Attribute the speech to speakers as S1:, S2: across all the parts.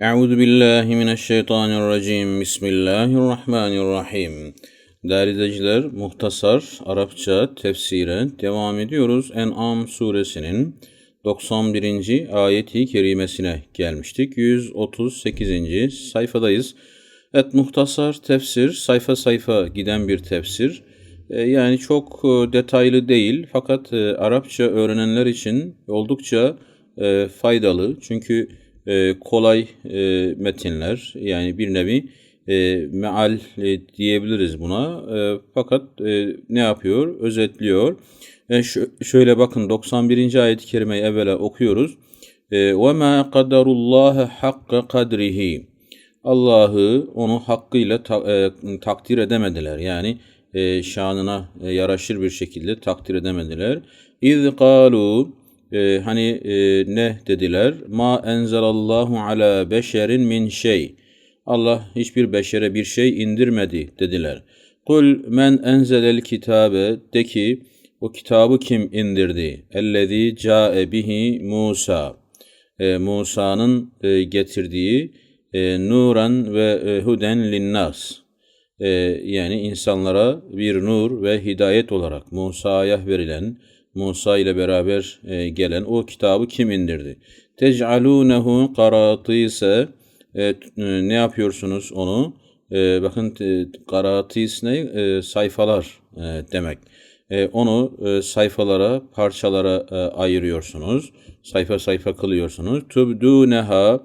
S1: Euzu billahi mineşşeytanirracim. Bismillahirrahmanirrahim. Değerli izleyiciler, muhtasar Arapça tefsire devam ediyoruz. En'am suresinin 91. ayeti kerimesine gelmiştik. 138. sayfadayız. Evet, muhtasar tefsir, sayfa sayfa giden bir tefsir. Ee, yani çok e, detaylı değil fakat e, Arapça öğrenenler için oldukça e, faydalı. Çünkü e, kolay e, metinler yani bir nevi e, meal e, diyebiliriz buna. E, fakat e, ne yapıyor? Özetliyor. E, şöyle bakın 91. ayet-i kerimeyi evvela okuyoruz. E, Ve ma kadarullah hakka kadrihi. Allah'ı onu hakkıyla ta, e, takdir edemediler. Yani e, şanına e, yaraşır bir şekilde takdir edemediler. İz kalu e, hani e, ne dediler? Ma enzelallahu ala beşerin min şey. Allah hiçbir beşere bir şey indirmedi dediler. Kul men enzelel kitabe de ki o kitabı kim indirdi? Ellezî câe bihi Musa. E, Musa'nın e, getirdiği e, nuran ve e, huden linnas. E, yani insanlara bir nur ve hidayet olarak Musa'ya verilen Musa ile beraber e, gelen o kitabı kim indirdi? Tec'alûnehu karatîse e, e, ne yapıyorsunuz onu? E, bakın e, karatîs ne? E, sayfalar e, demek. E, onu e, sayfalara, parçalara e, ayırıyorsunuz. Sayfa sayfa kılıyorsunuz. Tubdûneha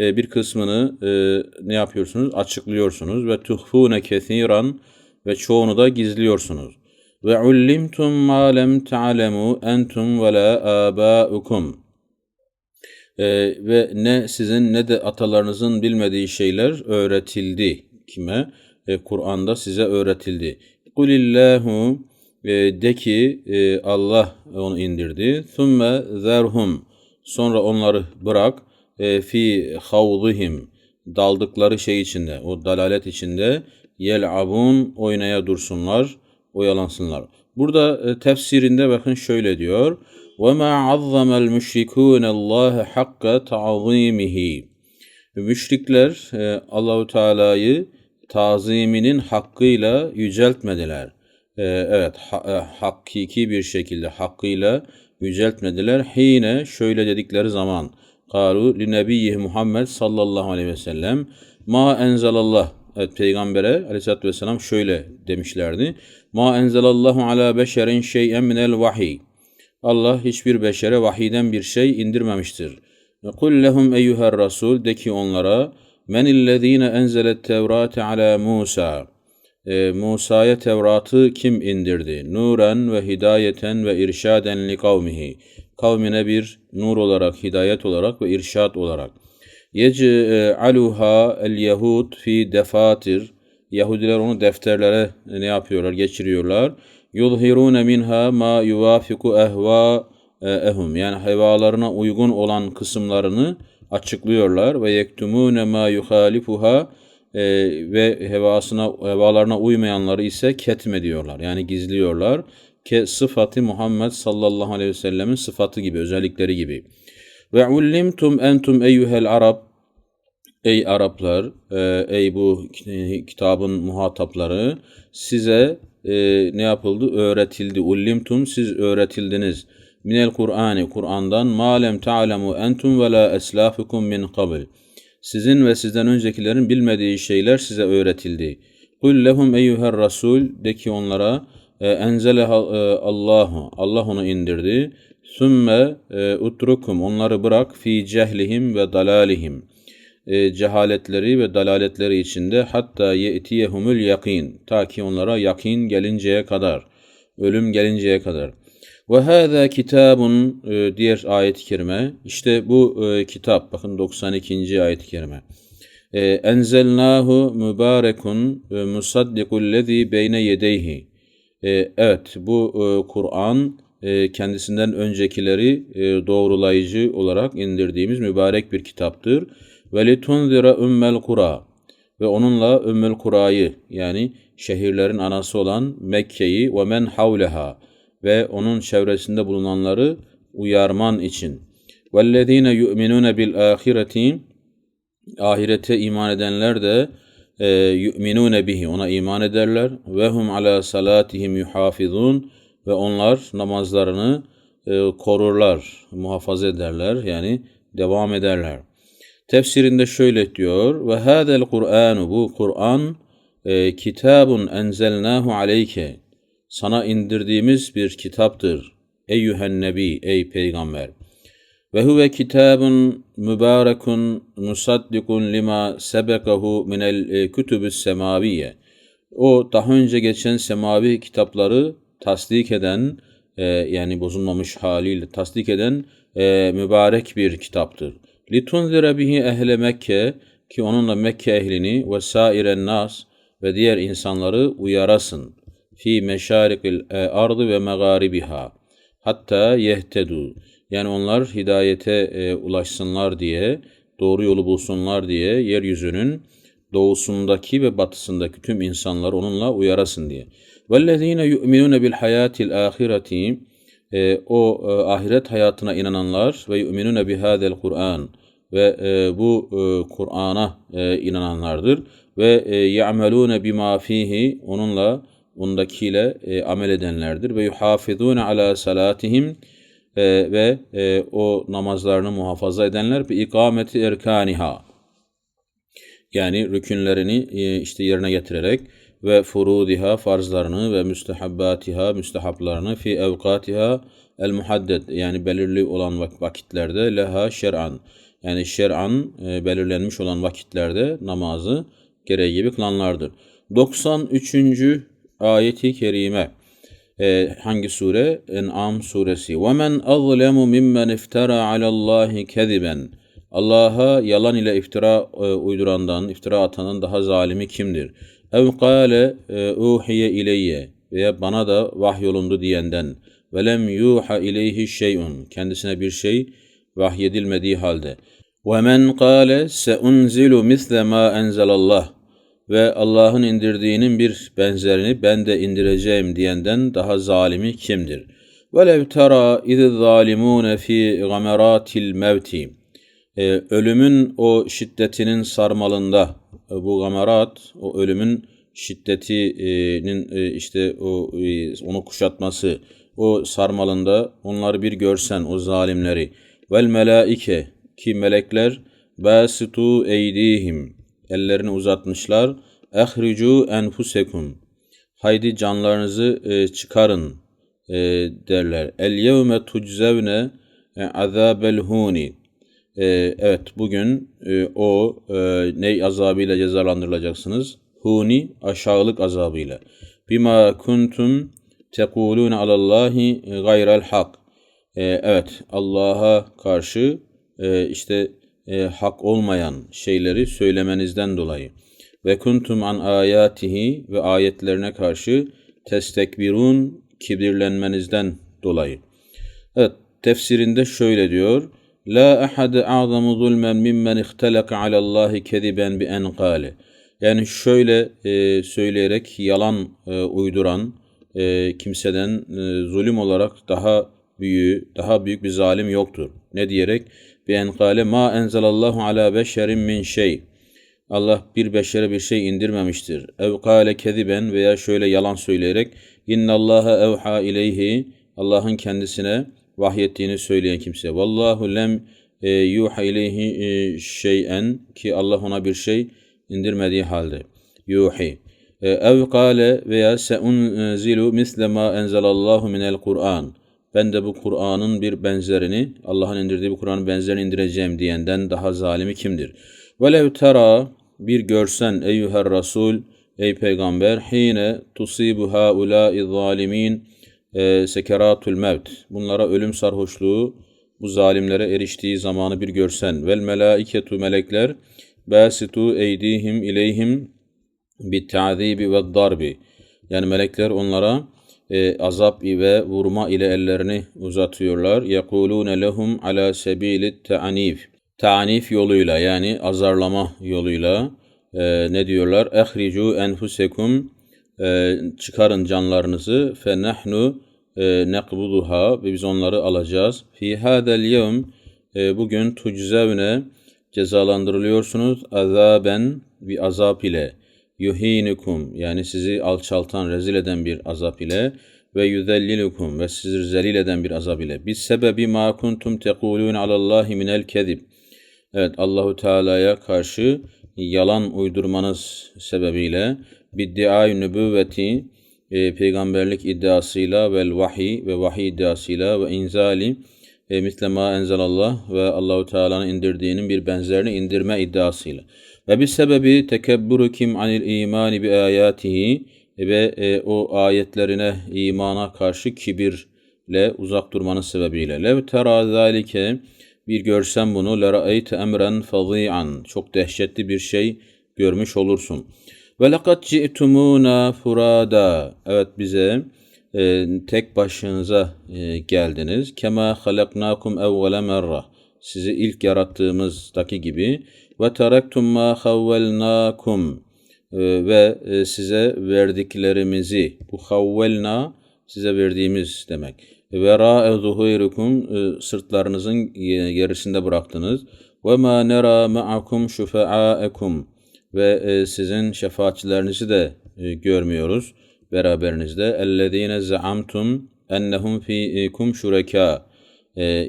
S1: e, bir kısmını e, ne yapıyorsunuz? Açıklıyorsunuz ve tuhfûne kethiran ve çoğunu da gizliyorsunuz. Ve ullimtum ma lem ta'lemu entum ve la abaukum. Ee, ve ne sizin ne de atalarınızın bilmediği şeyler öğretildi. Kime? Ee, Kur'an'da size öğretildi. Kulillahu e, de ki e, Allah onu indirdi. Thumme zerhum. Sonra onları bırak. E, fi havzihim. Daldıkları şey içinde, o dalalet içinde yel'abun oynaya dursunlar oyalansınlar. Burada e, tefsirinde bakın şöyle diyor. وَمَا عَظَّمَ الْمُشْرِكُونَ اللّٰهَ حَقَّ تَعْظِيمِهِ Müşrikler e, Allahu Teala'yı taziminin hakkıyla yüceltmediler. E, evet, ha, e, hakiki bir şekilde hakkıyla yüceltmediler. Hine şöyle dedikleri zaman kalu li nebiyyi Muhammed sallallahu aleyhi ve sellem ma enzelallah Evet, Peygamber'e aleyhissalatü vesselam şöyle demişlerdi. Ma enzelallahu ala beşerin şey'en minel vahiy. Allah hiçbir beşere vahiden bir şey indirmemiştir. Kul lehum eyyuher rasul de ki onlara men illezine enzelet tevrate ala Musa. E, Musa'ya Tevrat'ı kim indirdi? Nuren ve hidayeten ve irşaden li kavmihi. Kavmine bir nur olarak, hidayet olarak ve irşat olarak. Yec'aluha el yahud fi defatir. Yahudiler onu defterlere ne yapıyorlar? Geçiriyorlar. Yulhirune minha ma yuvafiku ehva ehum. Yani hevalarına uygun olan kısımlarını açıklıyorlar ve yektumune ma yuhalifuha e, ve hevasına hevalarına uymayanları ise ketmediyorlar. Yani gizliyorlar. Ke sıfatı Muhammed sallallahu aleyhi ve sellemin sıfatı gibi, özellikleri gibi. Ve ullimtum entum eyyuhel Arab Ey Araplar, e, ey bu kitabın muhatapları size e, ne yapıldı? Öğretildi. Ullimtum siz öğretildiniz. Minel Kur'ani Kur'an'dan malem ta'lemu entum ve la eslafukum min qabl. Sizin ve sizden öncekilerin bilmediği şeyler size öğretildi. Kul lehum eyyuher rasul de ki onlara e, enzele Allahu Allah onu indirdi. Sümme e, utrukum onları bırak fi cehlihim ve dalalihim. E, cehaletleri ve dalaletleri içinde hatta ye'tiyehumul yakin ta ki onlara yakin gelinceye kadar ölüm gelinceye kadar. Ve hâzâ kitabun e, diğer ayet-i kerime işte bu e, kitap bakın 92. ayet-i kerime. Enzelnahu mübarekun musaddikullezî beyne yedeyhi. Evet bu Kur'an e, kendisinden öncekileri e, doğrulayıcı olarak indirdiğimiz mübarek bir kitaptır. Ve litunzira ümmel kura ve onunla Ümmül Kura'yı yani şehirlerin anası olan Mekke'yi ve men havleha ve onun çevresinde bulunanları uyarman için. وَالَّذ۪ينَ يُؤْمِنُونَ بِالْآخِرَةِ ahirete iman edenler de e, yu'minune bihi ona iman ederler ve hum ala salatihim yuhafizun ve onlar namazlarını e, korurlar, muhafaza ederler yani devam ederler. Tefsirinde şöyle diyor ve hadel Kur'anu bu Kur'an e, kitabun enzelnahu aleyke sana indirdiğimiz bir kitaptır. Eyyühen nebi ey peygamber. Ve huve kitabun mübarekun musaddikun lima sebekahu minel e, kütübüs semaviye. O daha önce geçen semavi kitapları tasdik eden e, yani bozulmamış haliyle tasdik eden e, mübarek bir kitaptır. Litunzire bihi ehle Mekke ki onunla Mekke ehlini ve sairen nas ve diğer insanları uyarasın. Fi meşarikil e, ardı ve megaribiha. Hatta yehtedu. Yani onlar hidayete e, ulaşsınlar diye, doğru yolu bulsunlar diye yeryüzünün doğusundaki ve batısındaki tüm insanları onunla uyarasın diye. وَالَّذ۪ينَ يُؤْمِنُونَ بِالْحَيَاةِ الْآخِرَةِ e, O e, ahiret hayatına inananlar ve yu'minune bihadel Kur'an ve e, bu e, Kur'an'a e, inananlardır ve e, ya'melune bima fihi onunla ondakiyle e, amel edenlerdir ve yuhafizune ala salatihim e, ve e, o namazlarını muhafaza edenler bir ikameti erkaniha yani rükünlerini e, işte yerine getirerek ve furudiha farzlarını ve müstehabbatiha müstehaplarını fi evkatiha el muhaddet yani belirli olan vakitlerde leha şer'an yani şer'an e, belirlenmiş olan vakitlerde namazı gereği gibi kılanlardır. 93. ayeti kerime e, hangi sure? En'am suresi. وَمَنْ أَظْلَمُ مِمَّنْ اِفْتَرَى عَلَى اللّٰهِ كَذِبًا Allah'a yalan ile iftira e, uydurandan, iftira atanın daha zalimi kimdir? Ev kâle e, uhiye ileyye veya bana da vahyolundu diyenden ve lem yuha ileyhi şey'un kendisine bir şey vahyedilmediği halde. Ve men kâle seunzilu misle ma enzelallah ve Allah'ın indirdiğinin bir benzerini ben de indireceğim diyenden daha zalimi kimdir? Tera izi zalimune fi gameratil mevti. Ee, ölümün o şiddetinin sarmalında e, bu gamerat o ölümün şiddetinin e, işte o e, onu kuşatması o sarmalında onları bir görsen o zalimleri. Vel melaike ki melekler basitu eydihim ellerini uzatmışlar ehricu enfusekum haydi canlarınızı e, çıkarın derler. El yevme tuczevne azabel huni e, evet bugün e, o e, ney azabıyla cezalandırılacaksınız huni aşağılık azabıyla bima kuntum tekulun alallahi gayrel hak e, evet Allah'a karşı e, işte e, hak olmayan şeyleri söylemenizden dolayı ve kuntum an ayatihi ve ayetlerine karşı testekbirun kibirlenmenizden dolayı. Evet tefsirinde şöyle diyor. La ahad a'zamu zulmen mimmen ihtelaka alallahi kediben bi enkale. Yani şöyle e, söyleyerek yalan e, uyduran e, kimseden e, zulüm olarak daha büyüğü, daha büyük bir zalim yoktur. Ne diyerek? Bi enkale ma enzelallahu ala beşerin min şey. Allah bir beşere bir şey indirmemiştir. Ev kâle kediben veya şöyle yalan söyleyerek innallaha evha ileyhi Allah'ın kendisine vahyettiğini söyleyen kimse. Vallahu lem e, yuha ileyhi e, şeyen ki Allah ona bir şey indirmediği halde. Yuhi. E, ev kâle veya seunzilu misle ma enzelallahu minel Kur'an. Ben de bu Kur'an'ın bir benzerini, Allah'ın indirdiği bu Kur'an'ın benzerini indireceğim diyenden daha zalimi kimdir? Velev tera bir görsen eyyüher Rasul, ey peygamber, hine tusibu haulâi zalimin e, sekeratul mevt. Bunlara ölüm sarhoşluğu, bu zalimlere eriştiği zamanı bir görsen. Vel melaiketu melekler, basitu eydihim ileyhim bit ta'zibi ve darbi. Yani melekler onlara e, azap ve vurma ile ellerini uzatıyorlar. Yekulune lehum ala sebilit ta'anif tanif yoluyla yani azarlama yoluyla e, ne diyorlar? Ehricu enfusekum e, çıkarın canlarınızı fe nahnu e, ve biz onları alacağız. Fi hadel yevm bugün tuczevne cezalandırılıyorsunuz. Azaben bir azap ile yuhinukum yani sizi alçaltan, rezil eden bir azap ile ve yuzellilukum ve sizi zelil eden bir azap ile. Biz sebebi ma kuntum tekulun alallahi minel kezib. Evet Allahu Teala'ya karşı yalan uydurmanız sebebiyle biddiai nübüvveti e, peygamberlik iddiasıyla vel vahiy ve vahiy iddiasıyla ve inzali e, misle ma enzelallah ve Allahu Teala'nın indirdiğinin bir benzerini indirme iddiasıyla. Ve bir sebebi tekebburukim anil imani bi ayatihi ve e, o ayetlerine imana karşı kibirle uzak durmanın sebebiyle. Lev tera zalike bir görsen bunu lera'eyte emren fazi'an çok dehşetli bir şey görmüş olursun. Ve lekad ci'tumuna furada evet bize e, tek başınıza e, geldiniz. Kema halaknakum evvele merra sizi ilk yarattığımızdaki gibi ve teraktum ma havvelnakum e, ve e, size verdiklerimizi bu havvelna size verdiğimiz demek. Ve ra'e zuhurikum e, sırtlarınızın gerisinde bıraktınız. Ve ma nera ma'akum şufa'aekum ve sizin şefaatçilerinizi de görmüyoruz beraberinizde. Ellezine zaamtum ennehum fiikum şureka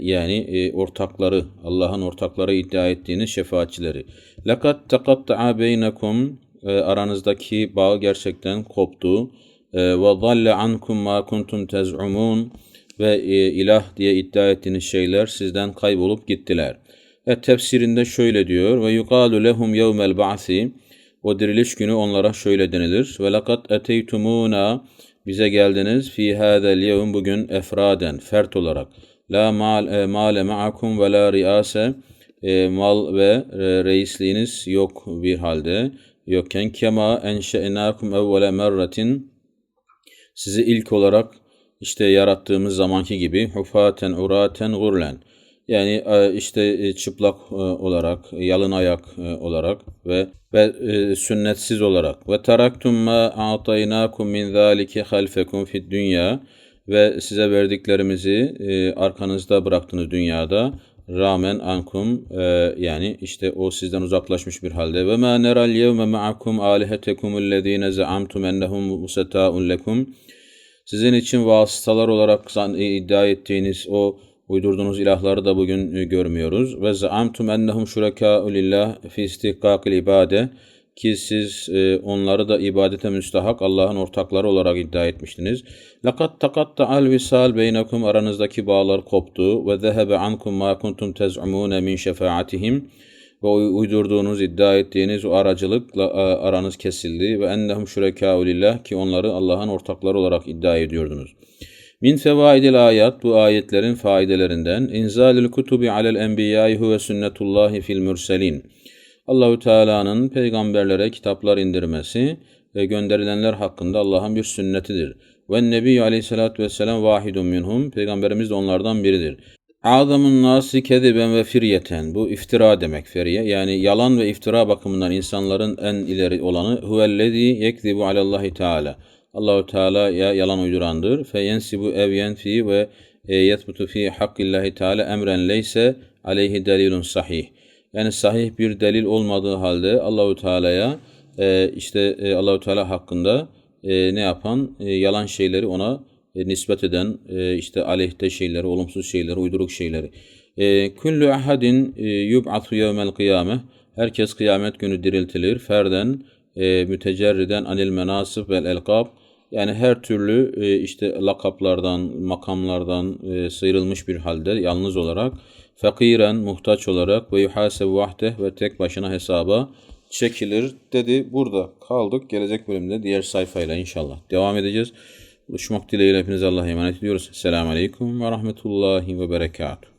S1: yani ortakları Allah'ın ortakları iddia ettiğiniz şefaatçileri. Lekad taqatta'a beynekum aranızdaki bağ gerçekten koptu. Zalle ankum ma kuntum tez'umun ve ilah diye iddia ettiğiniz şeyler sizden kaybolup gittiler. E, tefsirinde şöyle diyor ve yuqalu lehum yevmel ba'si. O diriliş günü onlara şöyle denilir. Ve lakat eteytumuna. Bize geldiniz fi hadel yevm bugün efraden fert olarak. La mal e, male ma'akum ve la riase e, mal ve e, reisliğiniz yok bir halde. Yokken kema enşe'nakum evvele merratin sizi ilk olarak işte yarattığımız zamanki gibi hufaten uraten gurlen yani e, işte e, çıplak e, olarak, yalın ayak olarak ve ve sünnetsiz olarak. Ve taraktum ma a'taynakum min zalike halfekum fid dünya ve size verdiklerimizi arkanızda bıraktınız dünyada. Rağmen ankum yani işte o sizden uzaklaşmış bir halde. Ve ma neral yevme ma'akum alihetekum ellezine zaamtum ennehum musetaun lekum. Sizin için vasıtalar olarak iddia ettiğiniz o uydurduğunuz ilahları da bugün e, görmüyoruz. Ve zaamtum ennehum şurekâ'u lillah fi istihkâkil ibade ki siz e, onları da ibadete müstahak Allah'ın ortakları olarak iddia etmiştiniz. Lakat takatta al visal beynekum aranızdaki bağlar koptu ve zehebe ankum ma kuntum tez'umune min şefaatihim ve uydurduğunuz iddia ettiğiniz o aracılıkla e, aranız kesildi ve ennehum şurekâ'u lillah ki onları Allah'ın ortakları olarak iddia ediyordunuz. Min fevaidil ayat bu ayetlerin faidelerinden inzalül kutubi alel enbiyai huve sünnetullahi fil mürselin. Allahu Teala'nın peygamberlere kitaplar indirmesi ve gönderilenler hakkında Allah'ın bir sünnetidir. Ve Nebi Aleyhisselatü Vesselam vahidun minhum. Peygamberimiz de onlardan biridir. A'zamun nasi kediben ve firyeten. Bu iftira demek feriye. Yani yalan ve iftira bakımından insanların en ileri olanı huvellezî yekzibu alallahi Teala. Allahu Teala ya yalan uydurandır. Fe yensibu ev yenfi ve e, yetbutu fi hakkillahi Teala emren leyse aleyhi delilun sahih. Yani sahih bir delil olmadığı halde Allahu Teala'ya e, işte e, Allahu Teala hakkında e, ne yapan e, yalan şeyleri ona e, nispet eden e, işte aleyhte şeyleri, olumsuz şeyleri, uyduruk şeyleri. E, Kullu ahadin e, yub'atu yevmel kıyame. Herkes kıyamet günü diriltilir. Ferden e, mütecerriden anil menasib vel elkab yani her türlü e, işte lakaplardan, makamlardan e, sıyrılmış bir halde yalnız olarak fakiren, muhtaç olarak ve yuhasebu vahdeh ve tek başına hesaba çekilir dedi. Burada kaldık. Gelecek bölümde diğer sayfayla inşallah devam edeceğiz. Buluşmak dileğiyle hepinize Allah'a emanet ediyoruz. Selamun Aleyküm ve Rahmetullahi ve Berekatuhu.